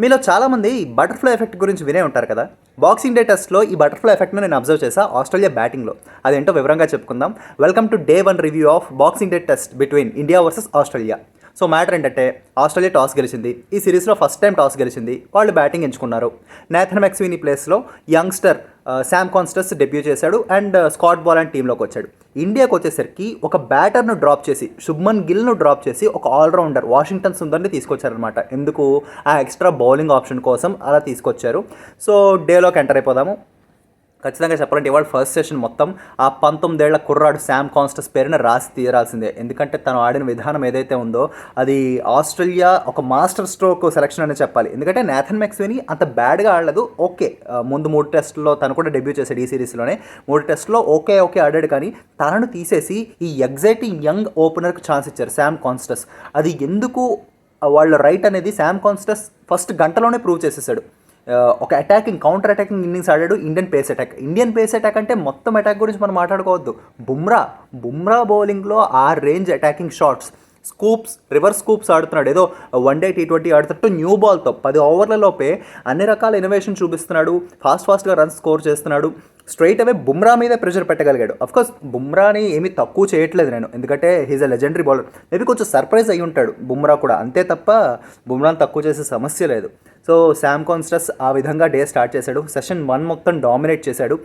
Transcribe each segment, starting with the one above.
మీలో చాలామంది butterfly effect గురించి వినే ఉంటారు కదా? బాక్సింగ్ డే టెస్ట్లో ఈ బటర్ఫ్లై ఎఫెక్ట్ను నేను అబ్జర్వ్ చేసా ఆస్ట్రేలియా బ్యాటింగ్లో. అదేంటో వివరంగా చెప్పుకుందాం. Welcome to day one review of boxing day test between India versus Australia so matter ఏంటంటే ఆస్ట్రేలియా టాస్ గెలిచింది. ఈ సిరీస్లో ఫస్ట్ టైం టాస్ గెలిచింది. వాళ్ళు బ్యాటింగ్ ఎంచుకున్నారు. నేథన్ మెక్స్విని ప్లేస్లో యంగ్స్టర్ శామ్ కాన్స్టర్స్ డెబ్యూ చేశాడు. అండ్ స్కాట్ బాల్ అండ్ టీంలోకి వచ్చాడు. ఇండియాకి వచ్చేసరికి ఒక బ్యాటర్ను డ్రాప్ చేసి శుభ్మన్ గిల్ను డ్రాప్ చేసి ఒక ఆల్రౌండర్ వాషింగ్టన్ సుందర్ని తీసుకొచ్చారనమాట ఎందుకు? ఆ ఎక్స్ట్రా బౌలింగ్ ఆప్షన్ కోసం అలా తీసుకొచ్చారు. సో డేలోకి ఎంటర్ అయిపోదాము. ఖచ్చితంగా చెప్పాలంటే ఇవాళ ఫస్ట్ సెషన్ మొత్తం ఆ పంతొమ్మిదేళ్ళ కుర్రాడు శామ్ కాన్స్టస్ పేరున రాసి తీరాల్సిందే. ఎందుకంటే తను ఆడిన విధానం ఏదైతే ఉందో అది ఆస్ట్రేలియా ఒక మాస్టర్ స్ట్రోక్ సెలక్షన్ అని చెప్పాలి. ఎందుకంటే నేథన్ మెక్స్విని అంత బ్యాడ్గా ఆడలేదు. ఓకే ముందు మూడు టెస్టుల్లో తను కూడా డెబ్యూ చేశాడు ఈ సిరీస్లోనే మూడు టెస్టులో ఓకే ఓకే ఆడాడు కానీ తనను తీసేసి ఈ ఎగ్జైటింగ్ యంగ్ ఓపెనర్కి ఛాన్స్ ఇచ్చారు శామ్ కాన్స్టస్ అది ఎందుకు వాళ్ళ రైట్ అనేది శామ్ కాన్స్టస్ ఫస్ట్ గంటలోనే ప్రూవ్ చేసేసాడు. ఒక అటాకింగ్ కౌంటర్ అటాకింగ్ ఇన్నింగ్స్ ఆడాడు Indian pace attack Indian pace attack అంటే మొత్తం అటాక్ గురించి మనం మాట్లాడుకోవద్దు. బుమ్రా బుమ్రా బౌలింగ్లో ఆ range attacking shots scoops reverse scoops ఆడుతున్నాడు. ఏదో వన్ డే టీ ట్వంటీ ఆడుతున్నట్టు న్యూ బాల్తో పది ఓవర్లలోపే అన్ని రకాల ఇన్నోవేషన్ చూపిస్తున్నాడు. ఫాస్ట్ ఫాస్ట్గా రన్స్ స్కోర్ చేస్తున్నాడు. స్ట్రైట్ అవే బుమ్రా మీద ప్రెషర్ పెట్టగలిగాడు. అఫ్కోర్స్ బుమ్రాని ఏమీ తక్కువ చేయట్లేదు నేను. ఎందుకంటే he's a legendary bowler maybe కొంచెం సర్ప్రైజ్ అయి ఉంటాడు బుమ్రా కూడా. అంతే తప్ప బుమ్రాని తక్కువ చేసే సమస్య లేదు. సో శామ్ కాన్స్టస్ ఆ విధంగా డే స్టార్ట్ చేశాడు. సెషన్ వన్ మొత్తం డామినేట్ చేశాడు.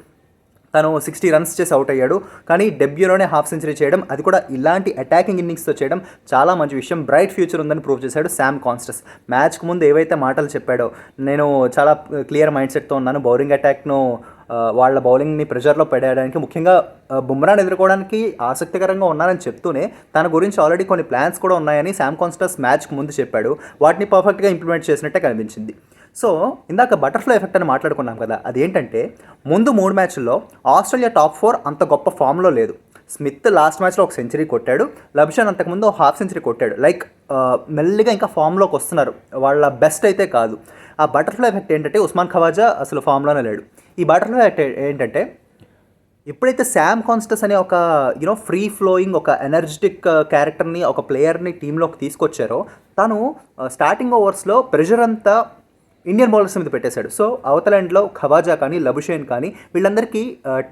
తను సిక్స్టీ రన్స్ చేసి అవుట్ అయ్యాడు. కానీ డెబ్యూలోనే హాఫ్ సెంచరీ చేయడం అది కూడా ఇలాంటి అటాకింగ్ ఇన్నింగ్స్తో చేయడం చాలా మంచి విషయం. బ్రైట్ ఫ్యూచర్ ఉందని ప్రూవ్ చేశాడు శామ్ కాన్స్టస్. మ్యాచ్కు ముందు ఏవైతే మాటలు చెప్పాడో నేను చాలా క్లియర్ మైండ్ సెట్తో ఉన్నాను. బౌలింగ్ అటాక్ను వాళ్ళ బౌలింగ్ని ప్రెషర్లో పడేయడానికి ముఖ్యంగా ఆ, బుమ్రాని ఎదుర్కోవడానికి ఆసక్తికరంగా ఉన్నారని చెప్తూనే తన గురించి ఆల్రెడీ కొన్ని ప్లాన్స్ కూడా ఉన్నాయని శామ్ కాన్స్టస్ మ్యాచ్కి ముందు చెప్పాడు. వాటిని పర్ఫెక్ట్గా ఇంప్లిమెంట్ చేసినట్టే కనిపించింది. సో ఇందాక బటర్ఫ్లై ఎఫెక్ట్ అని మాట్లాడుకున్నాం కదా అదేంటంటే ముందు మూడు మ్యాచ్ల్లో ఆస్ట్రేలియా టాప్ ఫోర్ అంత గొప్ప ఫామ్లో లేదు. స్మిత్ లాస్ట్ మ్యాచ్లో ఒక సెంచరీ కొట్టాడు. లబ్షన్ అంతకుముందు ఒక హాఫ్ సెంచరీ కొట్టాడు. లైక్ మెల్లిగా ఇంకా ఫామ్లోకి వస్తున్నారు. వాళ్ళ బెస్ట్ అయితే కాదు. ఆ బటర్ఫ్లై ఎఫెక్ట్ ఏంటంటే ఉస్మాన్ ఖవాజా అసలు ఫామ్లోనే లేడు. ఈ బటర్ఫ్లై ఎఫెక్ట్ ఏంటంటే ఎప్పుడైతే శామ్ కాన్స్టస్ అనే ఒక యూనో ఫ్రీ ఫ్లోయింగ్ ఒక ఎనర్జెటిక్ క్యారెక్టర్ని ఒక ప్లేయర్ని టీంలోకి తీసుకొచ్చారో తను స్టార్టింగ్ ఓవర్స్లో ప్రెషర్ అంతా ఇండియన్ బౌలర్స్ మీద పెట్టేశాడు. సో అవతల ఎండ్లో ఖవాజా కానీ లబుషేన్ కానీ వీళ్ళందరికీ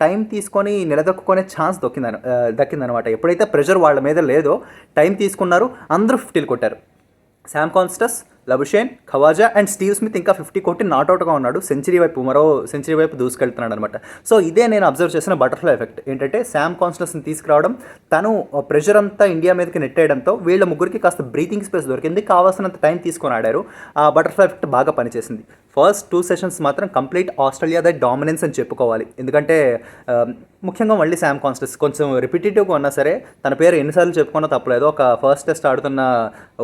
టైం తీసుకొని నిలదొక్కునే ఛాన్స్ దొక్కిందని దక్కిందనమాట. ఎప్పుడైతే ప్రెషర్ వాళ్ళ మీద లేదో టైం తీసుకున్నారు అందరూ ఫిఫ్టీలు కొట్టారు. Sam Konstas Labuschagne Khawaja and Steve Smith ఇంకా ఫిఫ్టీ కొట్టి నాట్అవుట్గా ఉన్నాడు. సెంచరీ వైపు మరో సెంచరీ వైపు దూసుకెళ్తున్నాడు అనమాట సో ఇదే నేను అబ్జర్వ్ చేసిన బటర్ఫ్లై ఎఫెక్ట్ ఏంటంటే శామ్ కాన్స్టన్స్ని తీసుకురావడం తను ప్రెషర్ అంతా ఇండియా మీదకి నెట్టేయడంతో వీళ్ళ ముగ్గురికి కాస్త బ్రీతింగ్ స్పేస్ దొరికింది. కావాల్సినంత టైం తీసుకొని ఆడారు. ఆ బటర్ఫ్లై ఎఫెక్ట్ బాగా పనిచేసింది. ఫస్ట్ టూ సెషన్స్ మాత్రం కంప్లీట్ ఆస్ట్రేలియా దట్ డామినెన్స్ అని చెప్పుకోవాలి. ఎందుకంటే ముఖ్యంగా మళ్ళీ శామ్ కాన్స్టెస్ కొంచెం రిపిటేటివ్గా ఉన్నా సరే తన పేరు ఎన్నిసార్లు చెప్పుకున్నా తప్పలేదు. ఒక ఫస్ట్ టెస్ట్ ఆడుతున్న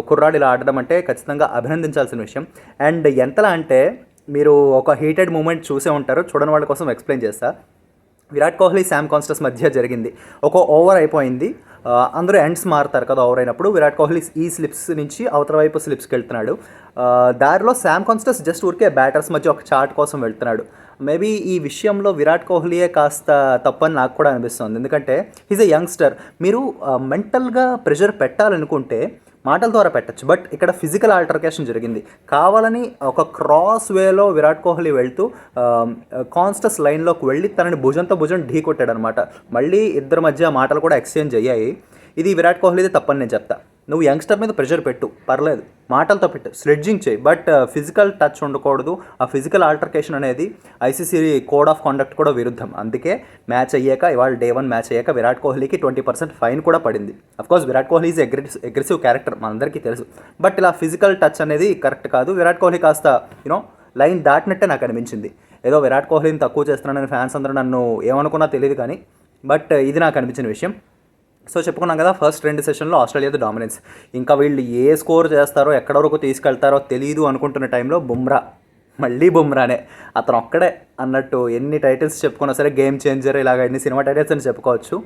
కుర్రాడు ఇలా ఆడడం అంటే ఖచ్చితంగా అభినందించాల్సిన విషయం. అండ్ ఎంతలా అంటే మీరు ఒక హీటెడ్ మూమెంట్ చూసే ఉంటారు. చూడని వాళ్ళ కోసం ఎక్స్ప్లెయిన్ చేస్తా. విరాట్ కోహ్లీ శామ్ కాన్స్టస్ మధ్య జరిగింది. ఒక ఓవర్ అయిపోయింది. అందరూ ఎండ్స్ మారుతారు కదా ఓవర్ అయినప్పుడు. విరాట్ కోహ్లీ ఈ స్లిప్స్ నుంచి అవతల వైపు స్లిప్స్కి వెళ్తున్నాడు. దారిలో శామ్ కాన్స్టస్ జస్ట్ ఊరికే బ్యాటర్స్ మధ్య ఒక చార్ట్ కోసం వెళ్తున్నాడు. మేబీ ఈ విషయంలో విరాట్ కోహ్లీయే కాస్త తప్పని నాకు కూడా అనిపిస్తుంది. ఎందుకంటే హీజ్ ఎ యంగ్స్టర్ మీరు మెంటల్గా ప్రెషర్ పెట్టాలనుకుంటే మాటల ద్వారా పెట్టచ్చు. బట్ ఇక్కడ ఫిజికల్ ఆల్టర్కేషన్ జరిగింది. కావాలని ఒక క్రాస్ వేలో విరాట్ కోహ్లీ వెళ్తూ కాన్స్టస్ లైన్లోకి వెళ్ళి తనని భుజంతో భుజం ఢీ కొట్టాడనమాట. మళ్ళీ ఇద్దరి మధ్య మాటలు కూడా ఎక్స్చేంజ్ అయ్యాయి. ఇది విరాట్ కోహ్లీదే తప్పని నేను చెప్తా. నువ్వు యంగ్స్టర్ మీద ప్రెషర్ పెట్టు పర్లేదు. మాటలతో పెట్టు స్లెడ్జింగ్ చేయి. బట్ ఫిజికల్ టచ్ ఉండకూడదు. ఆ ఫిజికల్ ఆల్టర్కేషన్ అనేది ఐసీసీ కోడ్ ఆఫ్ కాండక్ట్ కూడా విరుద్ధం. అందుకే మ్యాచ్ అయ్యాక ఇవాళ డే వన్ మ్యాచ్ అయ్యాక విరాట్ కోహ్లీకి ట్వంటీ పర్సెంట్ ఫైన్ కూడా పడింది. Of course Virat Kohli is aggressive aggressive character మనందరికీ తెలుసు. బట్ ఇలా ఫిజికల్ టచ్ అనేది కరెక్ట్ కాదు. విరాట్ కోహ్లీ కాస్త యూనో లైన్ దాటినట్టే నాకు అనిపించింది. ఏదో విరాట్ కోహ్లీని తక్కువ చేస్తున్నానని ఫ్యాన్స్ అందరూ నన్ను ఏమనుకున్నా తెలియదు కానీ బట్ uh, ఇది నాకు అనిపించిన విషయం. సో చెప్పుకున్నాం కదా ఫస్ట్ రెండు సెషన్లో ఆస్ట్రేలియాది డామినెన్స్ ఇంకా వీళ్ళు ఏ స్కోర్ చేస్తారో ఎక్కడ వరకు తీసుకెళ్తారో తెలియదు అనుకుంటున్న టైంలో బుమ్రా. మళ్ళీ బుమ్రానే. అతను ఒక్కడే అన్నట్టు ఎన్ని టైటిల్స్ చెప్పుకున్నా సరే గేమ్ చేంజర్ ఇలాగ ఎన్ని సినిమా టైటిల్స్ అని చెప్పుకోవచ్చు.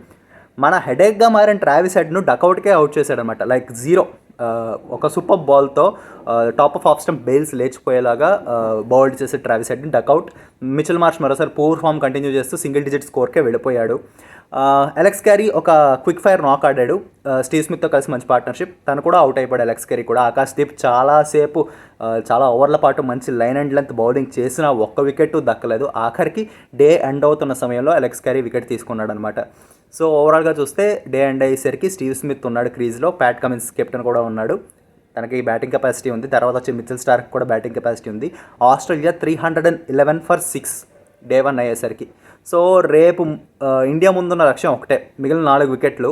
మన హెడేక్గా మారిన ట్రావిస్ హెడ్ను డకౌట్కే అవుట్ చేశాడనమాట లైక్ జీరో ఒక సూపర్ బాల్తో top of off stump bails లేచిపోయేలాగా bowled చేసే ట్రావిస్ హెడ్ని డక్అవుట్ మిచిల్ మార్చ్ మరోసారి పూర్ ఫామ్ కంటిన్యూ చేస్తూ సింగిల్ డిజిట్ స్కోర్కే వెళ్ళిపోయాడు. అలెక్స్ క్యారీ ఒక క్విక్ ఫైర్ నాక్ ఆడాడు. స్టీవ్ స్మిత్తో కలిసి మంచి పార్ట్నర్షిప్. తను కూడా అవుట్ అయిపోయాడు అలెక్స్ క్యారీ కూడా. ఆకాష్ దీప్ చాలాసేపు చాలా ఓవర్ల పాటు మంచి లైన్ అండ్ లెంత్ బౌలింగ్ చేసినా ఒక్క వికెట్ దక్కలేదు. ఆఖరికి డే ఎండ్ అవుతున్న సమయంలో అలెక్స్ క్యారీ వికెట్ తీసుకున్నాడు అనమాట సో ఓవరాల్గా చూస్తే డే అండ్ అయ్యేసరికి స్టీవ్ స్మిత్ ఉన్నాడు క్రీజ్లో. ప్యాట్ కమిన్స్ కెప్టెన్ కూడా ఉన్నాడు. తనకి బ్యాటింగ్ కెపాసిటీ ఉంది. తర్వాత వచ్చి మిచిల్ స్టార్క్ కూడా బ్యాటింగ్ కెపాసిటీ ఉంది. Australia three hundred and eleven for six day one అయ్యేసరికి. సో రేపు ఇండియా ముందున్న లక్ష్యం ఒకటే. మిగిలిన నాలుగు వికెట్లు.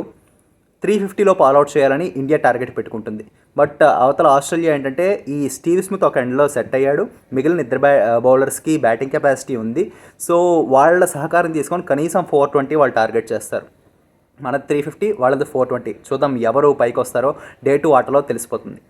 త్రీ ఫిఫ్టీలో పాల్అవుట్ చేయాలని ఇండియా టార్గెట్ పెట్టుకుంటుంది. బట్ అవతల ఆస్ట్రేలియా ఏంటంటే ఈ స్టీవ్ స్మిత్ ఒక ఎండ్లో సెట్ అయ్యాడు. మిగిలిన ఇద్దరు బ్యా బౌలర్స్కి బ్యాటింగ్ కెపాసిటీ ఉంది. సో వాళ్ళ సహకారం తీసుకొని కనీసం ఫోర్ ట్వంటీ వాళ్ళు టార్గెట్ చేస్తారు. మన త్రీ ఫిఫ్టీ వాళ్ళది ఫోర్ ట్వంటీ. చూద్దాం ఎవరు పైకి వస్తారో డే టు ఆటలో తెలిసిపోతుంది.